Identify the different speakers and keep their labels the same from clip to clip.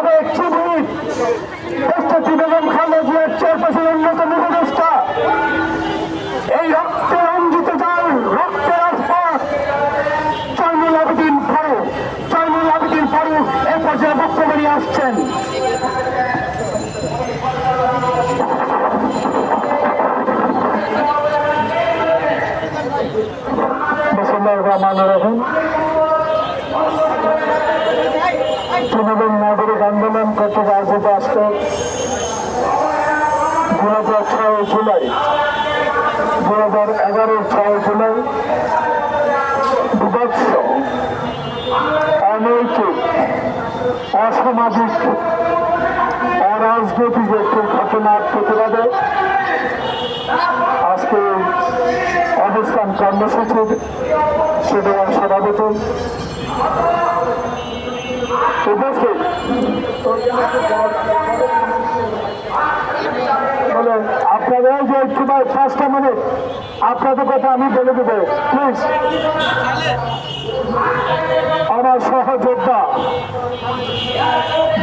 Speaker 1: সাবেক চিফ দেশটি বেগম খালেদা জিয়ার চেয়ারপারসন অন্যতম উপদেষ্টা এই রক্তে রঞ্জিত জল রক্তের রাজপথ। জয়নুল আবেদিন ফারুক জয়নুল আবেদিন ফারুক এ পর্যায়ে বক্তব্য আসছেন। বিসমুল্লাহ রহমান রহিম। তৃণমূল নাগরিক আন্দোলন কর্তৃক আয়োজিত আজকে দু হাজার ছয় জুলাই। দু হাজার এগারো ছয় জুলাই অসামাজিক, অরাজনৈতিক একটি ঘটনার প্রতিবাদে আজকে অবস্থান কর্মসূচির সেবার সভাপতি আপনারা যে একটু পাঁচটা মিনিট, আপনাদের কথা আমি বলে দেবো। প্লিজ আমার সহযোদ্ধা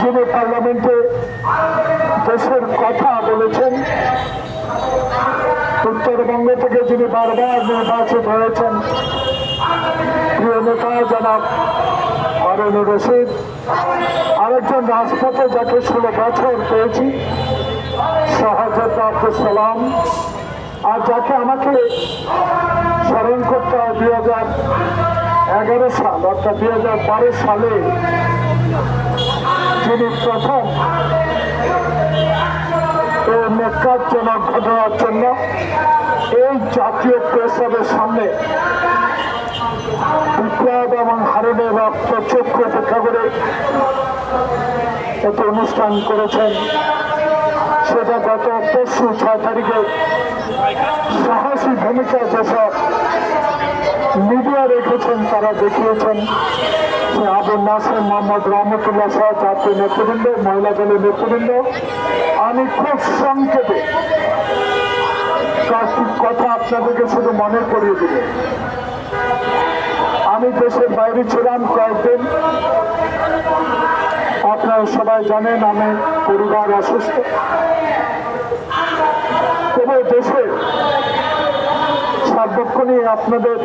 Speaker 1: যিনি পার্লামেন্টে দেশের কথা বলেছেন, উত্তরবঙ্গ থেকে যিনি বারবার নির্বাচিত হয়েছেন, প্রিয় নেতা জনাব হারুনুর রশিদ আরেকজন রাজপথে যাকে ষোলো বছর পেয়েছি। সহযোদ্ধা আব্দুল সালাম। আর যাকে আমাকে স্মরণ করতে হয় দুই হাজার এগারো সাল, অর্থাৎ দুই হাজার বারো সালে, যিনি প্রথম এই নেকারজনক ঘটনার জন্য এই জাতীয় প্রেসারের সামনে এবং হারণের রক্ত চক্ষু উপেক্ষা করে একটি অনুষ্ঠান করেছেন, সেটা গত পরশু ছয় তারিখে সাহসী ভূমিকা যেসব মিডিয়া রেখেছেন, তারা দেখিয়েছেন। যে আবুল নাসির মোহাম্মদ রহমতুল্লাহ সহ জাতীয় নেতৃবৃন্দ, মহিলা দলের নেতৃবৃন্দ। আমি খুব সংক্ষেপে কয়েকটি কথা আপনাদেরকে শুধু মনে করিয়ে দেব। আমি দেশের বাইরে ছিলাম কয়েকদিন। আপনারা সবাই জানেন আমি পরিবার অসুস্থ। তবে দেশে সার্বক্ষণিক আপনাদের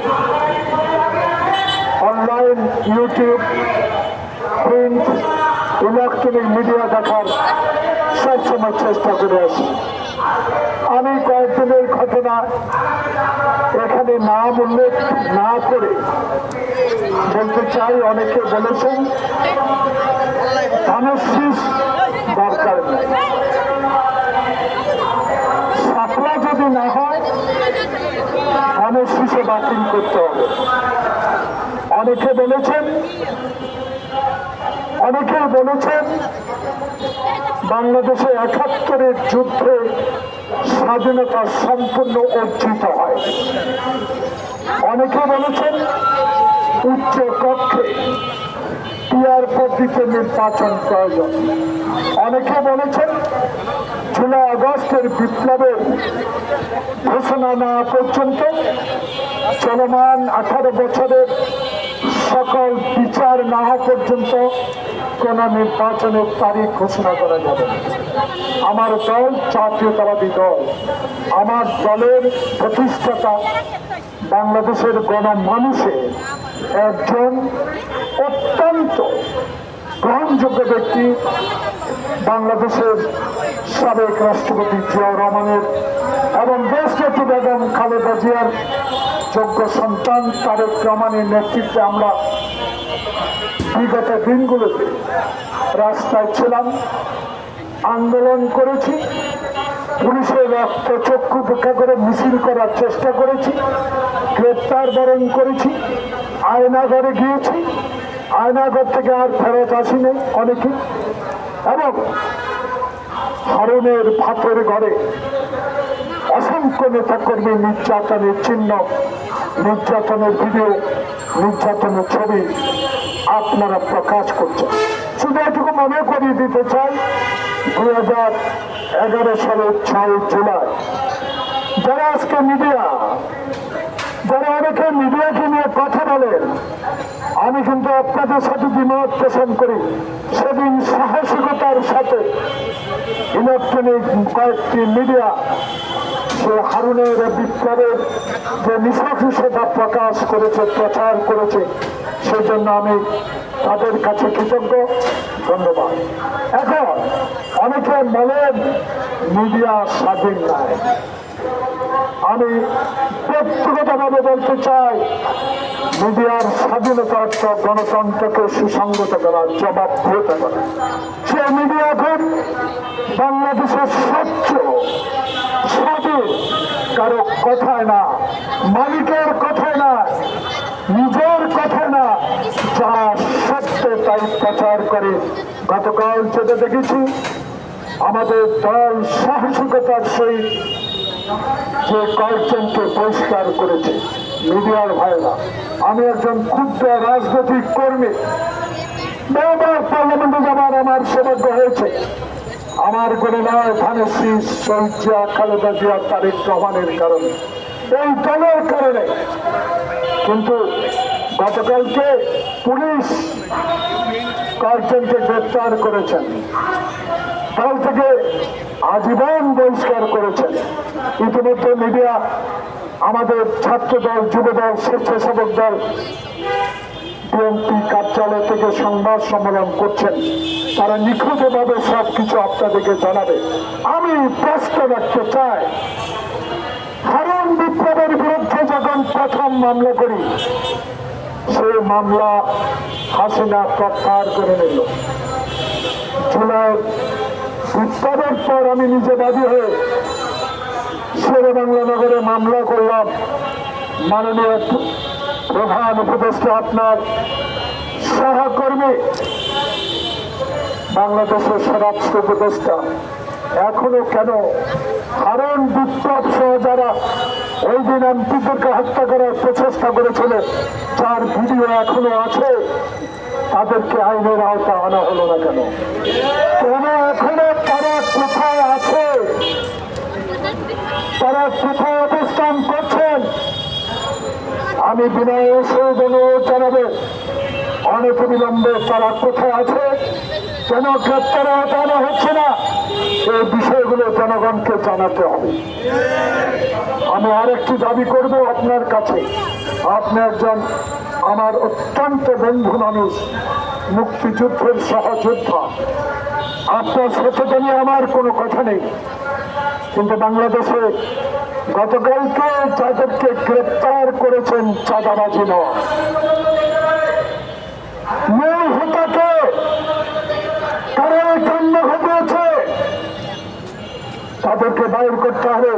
Speaker 1: online, YouTube, print, electronic media দেখার সবসময় চেষ্টা করে আছি আমি কয়েকদিনের ঘটনা এখানে নাম উল্লেখ না করে বলতে চাই, অনেকে বলেছেন ধানশীষ দরকার সাপলা যদি না হয় ধানশীষে বাতিল করতে হবে। অনেকে বলেছেন অনেকে বলেছেন, বাংলাদেশে একাত্তরের যুদ্ধে স্বাধীনতা সম্পূর্ণ অর্জিত হয়। অনেকে বলেছেন, উচ্চ কক্ষে পিয়ার পদ্ধতিতে নির্বাচন প্রয়োজন। অনেকে বলেছেন, জুলাই আগস্টের বিপ্লবের ঘোষণা না পর্যন্ত চলমান আঠারো বছরের সকল বিচার না পর্যন্ত কোন নির্বাচনের তারিখ ঘোষণা করা যাবে। আমার দল জাতীয়তাবাদী দল। আমার দলের প্রতিষ্ঠাতা বাংলাদেশের গণমানুষের একজন অত্যন্ত গ্রহণযোগ্য ব্যক্তি, বাংলাদেশের সাবেক রাষ্ট্রপতি জিয়াউর রহমানের এবং দেশনেত্রী বেগম খালেদা জিয়ার যোগ্য সন্তান তারেক রহমানের নেতৃত্বে আমরা বিগত দিনগুলোতে রাস্তায় ছিলাম, আন্দোলন করেছি, পুলিশের রক্ত চক্ষু উপেক্ষা করে মিছিল করার চেষ্টা করেছি, গ্রেপ্তার বরণ করেছি, আয়নাঘরে গিয়েছি, আয়নাঘর থেকে আর ফেরত আসিনি অনেকে। এবং হারুনের ভাতের ঘরে অসংখ্য নেতাকর্মী নির্যাতনের চিহ্ন, নির্যাতনের ভিডিও, নির্যাতনের ছবি আপনারা প্রকাশ করছেন। শুধু এটুকু মনে করিয়ে দিতে চাই, দুই হাজার এগারো সালের ছয় জুলাই। যারা আজকে মিডিয়া, যারা অনেকে মিডিয়াকে নিয়ে কথা বলেন, আমি কিন্তু আপনাদের সাথে বিমত পোষণ করি। সেদিন সাহসিকতার সাথে ইলেকট্রনিক কয়েকটি মিডিয়া, সে হারুনের বিপ্লবের যে নিঃসহিংসতা প্রকাশ করেছে, প্রচার করেছে সেই জন্য আমি তাদের কাছে কৃতজ্ঞ। ধন্যবাদ। এখন অনেকে বলেন, মিডিয়া স্বাধীন নয় আমি ব্যক্তিগতভাবে বলতে চাই, মিডিয়ার স্বাধীনতা অর্থ গণতন্ত্রকে সুসংগত করা জবাবদিহিতা করা। সে মিডিয়া এখন বাংলাদেশের স্বচ্ছ স্বাধীন, কারও কথায় না, মালিকের কথায় না, নিজের তাই প্রচার করে। গতকাল যেটা দেখেছি, আমাদের দল সাহসিকতার সহিত যে কয়েকজনকে পরিষ্কার করেছে, মিডিয়ার ভাইরা। আমি একজন ক্ষুদ্র রাজনৈতিক কর্মী। বহুবার পার্লামেন্টে যাবার আমার সৌভাগ্য হয়েছে। আমার করে নয় ধানেশ্রী শহীদ খালেদা জিয়া, তারেক রহমানের কারণে। এই দলের কারণে। কিন্তু গতকালকে পুলিশ কয়েকজনকে গ্রেপ্তার করেছেন। দল থেকে আজীবন বহিষ্কার করেছেন। ইতিমধ্যে মিডিয়া আমাদের ছাত্র দল যুব দল স্বেচ্ছাসেবক দল, বিএনপি কার্যালয় থেকে সংবাদ সম্মেলন করছেন। তারা নিখুঁতভাবে সব কিছু আপনাদেরকে জানাবে। আমি প্রশ্ন রাখতে চাই, হারুন বিপ্লবের বিরুদ্ধে যখন প্রথম মামলা করি সেই মামলা হাসিনা প্রত্যাহার করে নিল। জুলাই পর আমি নিজে বাদী হয়ে শেরে বাংলা নগরে মামলা করলাম। মাননীয় প্রধান উপদেষ্টা আপনার সহকর্মী, বাংলাদেশের স্বরাষ্ট্র উপদেষ্টা এখনও কেন? হারণ বিপ্লব সহ যারা ওই দিন এমপিদেরকে হত্যা করার প্রচেষ্টা করেছিলেন যার ভিডিও এখনও আছে, তাদেরকে আইনের আওতা আনা হলো না কেন? কেন এখনও তারা কোথায় আছে? তারা কোথায় অবস্থান করছেন? আমি বিনয় সৌদন জানাবে, অনেক বিলম্বে তারা কোথায় আছে? কেন গ্রেপ্তার আনা হচ্ছে না? এই বিষয়গুলো জনগণকে জানাতে হবে। আমি আরেকটি দাবি করব আপনার কাছে। আপনি একজন আমার অত্যন্ত বন্ধু মানুষ, মুক্তিযুদ্ধের সহযোদ্ধা। আপনার নিয়ে আমার কোনো কথা নেই। কিন্তু বাংলাদেশে গতকালকে যাদেরকে গ্রেপ্তার করেছেন চাঁদাবাজি নেওয়া। মূল তাদেরকে বাইর করতে হবে।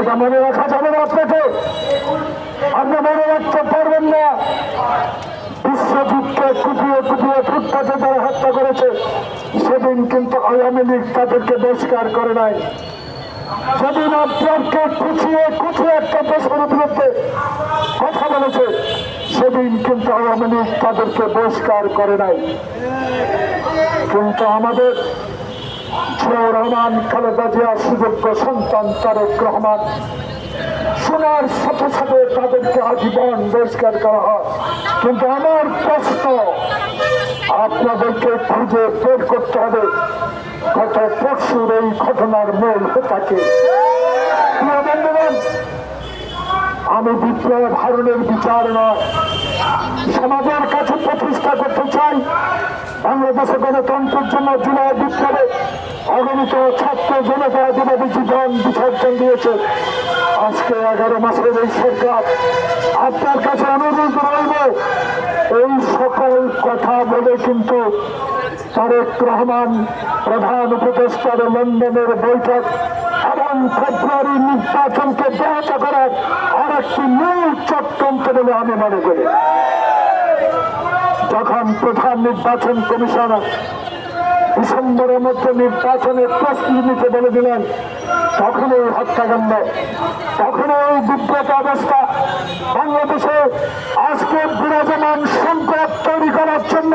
Speaker 1: এটা মনে রাখা যাবে না আপনাকে। আপনি মনে রাখতে পারবেন না। বিশ্বযুদ্ধে কুপিয়ে কুপিয়ে ফুটপাতে তারা হত্যা করেছে, সেদিন কিন্তু আওয়ামী লীগ তাদেরকে বহিষ্কার করে নাই। সেদিন আপনাকে কুচিয়ে কুচিয়ে একটা দেশের বিরুদ্ধে কথা বলেছে। সেদিন কিন্তু আওয়ামী লীগ তাদেরকে বহিষ্কার করে নাই। কিন্তু আমাদের রহমান খালেদা সুযোগ্য সন্তান তারেক রহমান। শোনার সাথে সাথে তাদেরকে আজীবন বহিষ্কার করা হয়। কিন্তু আমার প্রশ্ন, আপনাদেরকে খুঁজে বের করতে হবে গত পরশুর এই ঘটনার মূল হোতাকে আমি বিপ্লব হারণের বিচার নয়, সমাজের কাছে প্রতিষ্ঠা করতে চাই। বাংলাদেশে গণতন্ত্রের জন্য জুলাই বিপ্লবে অগণিত ছাত্র জনতা যেভাবে জীবন বিসর্জন দিয়েছে। আজকে এগারো মাসের এই সরকার আপনার কাছে অনুরোধ রইব এই সকল কথা বলে কিন্তু তারেক রহমান প্রধান উপদেষ্টার লন্ডনের বৈঠক এবং ফেব্রুয়ারি নির্বাচনকে ব্যাহত করার আর একটি মূল চক্রান্ত বলে আমি মনে করি। যখন প্রধান নির্বাচন কমিশনার ডিসেম্বরের মধ্যে নির্বাচনের প্রস্তুতি নিতে বলে দিলেন তখন এই হত্যাকাণ্ড তখন এই বিব্রত অবস্থা বাংলাদেশে আজকে বিরাজমান সংকট তৈরি করার জন্য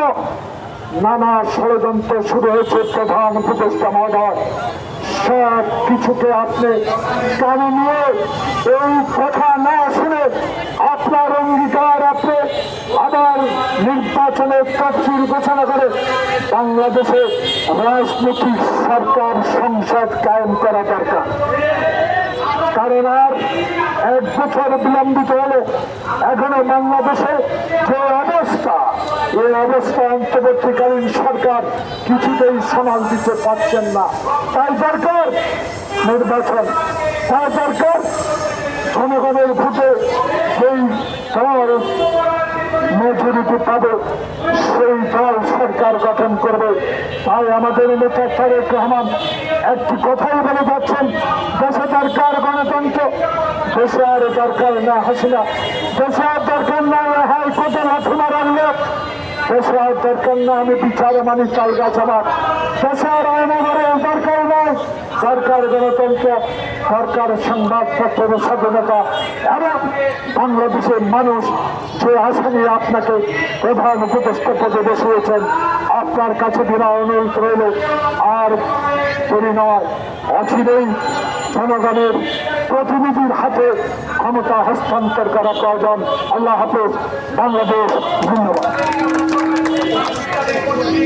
Speaker 1: নানা ষড়যন্ত্র শুরু হয়েছে প্রধান উপদেষ্টা মহোদয়। সব কিছুকে আপনি কানে নিয়ে এই কথা না শুনে আপনার অঙ্গীকার আপনি আবার নির্বাচনের তফসিল ঘোষণা করে বাংলাদেশে রাজনৈতিক সরকার সংসদ কায়েম করা দরকার। কারণ আর এক বছর বিলম্বিত হলে এখনও বাংলাদেশে যে অবস্থা, এই অবস্থা অন্তর্বর্তীকালীন সরকার কিছুতেই সামাল দিতে পারছেন না। তাই দরকার নির্বাচন, তাই দরকার জনগণের ভোটে সেই দল মেজরিটি পাবে, সেই দল সরকার গঠন করবে। তাই আমাদের নেতা তারেক রহমান একটি কথাই বলে যাচ্ছেন, দেশে দরকার গণতন্ত্র, দেশে আর দরকার না হাসিনা, দেশে আর দরকার না হাইকোর্টের মারার লোক দেশে আর দরকার না আমি বিচার মানি চাল গাছ আমার, দেশে আর আইন দরকার নয় সরকার গণতন্ত্র, সরকার সংবাদপত্রের স্বাধীনতা এবং বাংলাদেশের মানুষ আশা নিয়ে আপনাকে প্রধান উপদেষ্টা পদে বসিয়েছেন, আপনার কাছে বিনা অনুরোধ রইল। আর দেরি নয়, অচিরেই জনগণের প্রতিনিধির হাতে ক্ষমতা হস্তান্তর করা প্রয়োজন। আল্লাহ হাফেজ, বাংলাদেশ ধন্যবাদ।